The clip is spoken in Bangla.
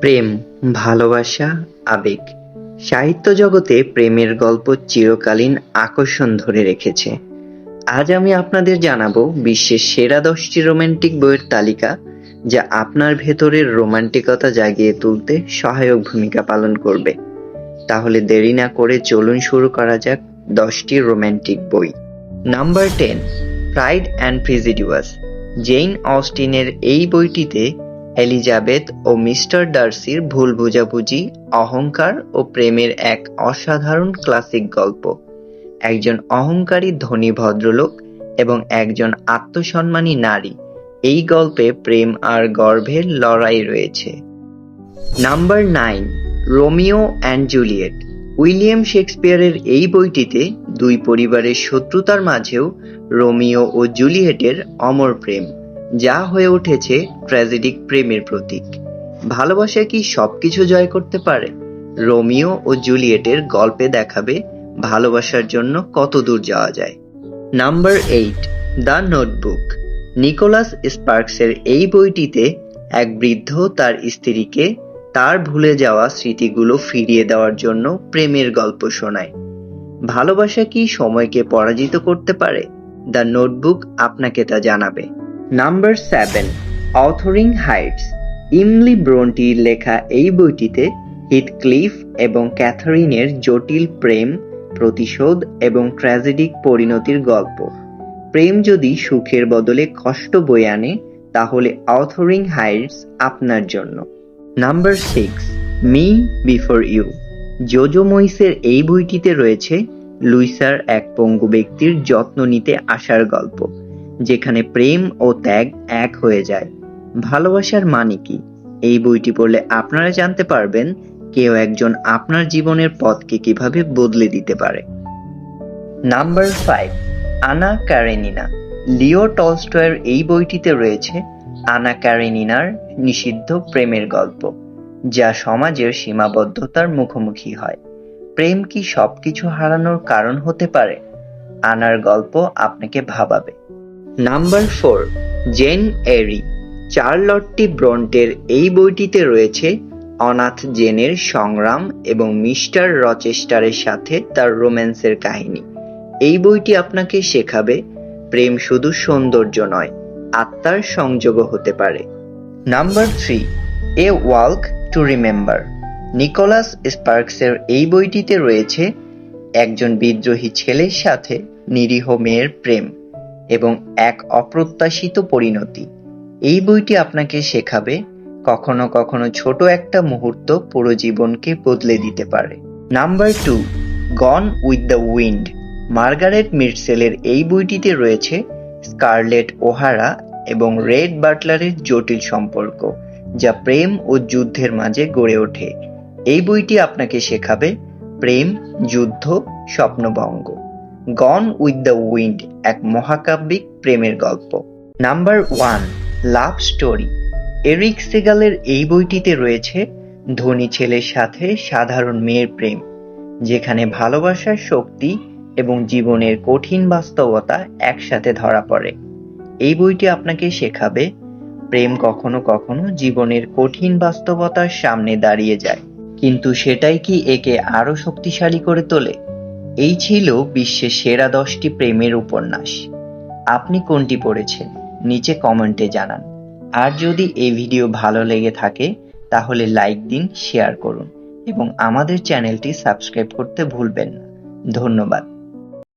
প্রেম, ভালোবাসা, আবেগ সাহিত্য জগতে প্রেমের গল্প চিরকালীন আকর্ষণ ধরে রেখেছে। আজ আমি আপনাদের জানাব বিশ্বের সেরা দশটি রোমান্টিক বইয়ের তালিকা যা আপনার ভেতরের রোমান্টিকতা জাগিয়ে তুলতে সহায়ক ভূমিকা পালন করবে। তাহলে দেরি না করে চলুন শুরু করা যাক দশটি রোমান্টিক বই। Number ten pride and prejudice Jane অস্টিনের এই বইটিতে এলিজাবেথ ও মিস্টার ডার্সির ভুল বোঝাবুঝি, অহংকার ও প্রেমের এক অসাধারণ ক্লাসিক গল্প। একজন অহংকারী ধনী ভদ্রলোক এবং একজন আত্মসম্মানী নারী এই গল্পে প্রেম আর গর্ভের লড়াই রয়েছে। Number nine Romeo and Juliet William শেক্সপিয়ারের এই বইটিতে দুই পরিবারের শত্রুতার মাঝেও রোমিও ও জুলিয়েটের অমর প্রেম যা হয়ে উঠেছে ট্র্যাজেডিক প্রেমের প্রতীক। ভালোবাসা কি সবকিছু জয় করতে পারে? রোমিও ও জুলিয়েটের গল্পে দেখাবে ভালোবাসার জন্য কত দূর যাওয়া যায়। Number eight, the notebook. Nicholas স্পার্কসের এই বইটিতে এক বৃদ্ধ তার স্ত্রীকে তার ভুলে যাওয়া স্মৃতিগুলো ফিরিয়ে দেওয়ার জন্য প্রেমের গল্প শোনায়। ভালোবাসা কি সময়কে পরাজিত করতে পারে? দ্য নোটবুক আপনাকে তা জানাবে। Number seven Wuthering Heights Emily ব্রন্টির লেখা এই বইটিতে হিটক্লিফ এবং ক্যাথারিনের জটিল প্রেম, প্রতিশোধ এবং ট্র্যাজেডিক পরিণতির গল্প। প্রেম যদি সুখের বদলে কষ্ট বয়ে আনে, তাহলে অথরিং হাইটস আপনার জন্য। Number six me before you Jojo মইসের এই বইটিতে রয়েছে লুইসার এক পঙ্গু ব্যক্তির যত্ন নিতে আসার গল্প। যেখানে প্রেম ও ত্যাগ এক হয়ে যায়। ভালোবাসার মানে কি? এই বইটি পড়লে আপনারা জানতে পারবেন কেউ একজন আপনার জীবনের পথকে কীভাবে বদলে দিতে পারে। নাম্বার ফাইভ, আনা ক্যারেনিনা লিও টলস্টয়ের এই বইটিতে রয়েছে আনা ক্যারেনিনার নিষিদ্ধ প্রেমের গল্প, যা সমাজের সীমাবদ্ধতার মুখোমুখি হয়। প্রেম কি সবকিছু হারানোর কারণ হতে পারে? আনার গল্প আপনাকে ভাবাবে। নাম্বার ফোর, জেন এরি চার্লটটি ব্রন্টের এই বইটিতে রয়েছে, অনাথ জেনের সংগ্রাম এবং মিস্টার রচেস্টারের সাথে তার রোম্যান্সের কাহিনী। এই বইটি আপনাকে শেখাবে, প্রেম শুধু সৌন্দর্য নয়, আত্মার সংযোগও হতে পারে। Number three, a walk to remember, Nicholas স্পার্কসের এই বইটিতে রয়েছে, একজন বিদ্রোহী ছেলের সাথে নিরীহ মেয়ের প্রেম। এবং এক অপ্রত্যাশিত পরিণতি। এই বইটি আপনাকে শেখাবে কখনো কখনো ছোট একটা মুহূর্ত পুরো জীবনকে বদলে দিতে পারে। Number two gone with the wind Margaret মির্সেলের এই বইটিতে রয়েছে স্কারলেট ওহারা এবং রেড বাটলারের জটিল সম্পর্ক, যা প্রেম ও যুদ্ধের মাঝে গড়ে ওঠে। এই বইটি আপনাকে শেখাবে প্রেম, যুদ্ধ, স্বপ্নভঙ্গ। গন উইথ দ্য উইন্ড এক মহাকাব্যিক প্রেমের গল্প। Number one love story Erich সেগালের এই বইটিতে রয়েছে, ধনী ছেলের সাথে সাধারণ মেয়ের প্রেম, যেখানে ভালোবাসার শক্তি এবং জীবনের কঠিন বাস্তবতা একসাথে ধরা পড়ে। এই বইটি আপনাকে শেখাবে, প্রেম কখনো কখনো জীবনের কঠিন বাস্তবতার সামনে দাঁড়িয়ে যায়, কিন্তু সেটাই কি একে আরও শক্তিশালী করে তোলে? এই ছিল বিশ্বের সেরা দশটি প্রেমের উপন্যাস। আপনি কোনটি পড়েছেন? নিচে কমেন্টে জানান। আর যদি এই ভিডিও ভালো লেগে থাকে, তাহলে লাইক দিন, শেয়ার করুন এবং আমাদের চ্যানেলটি সাবস্ক্রাইব করতে ভুলবেন না। ধন্যবাদ।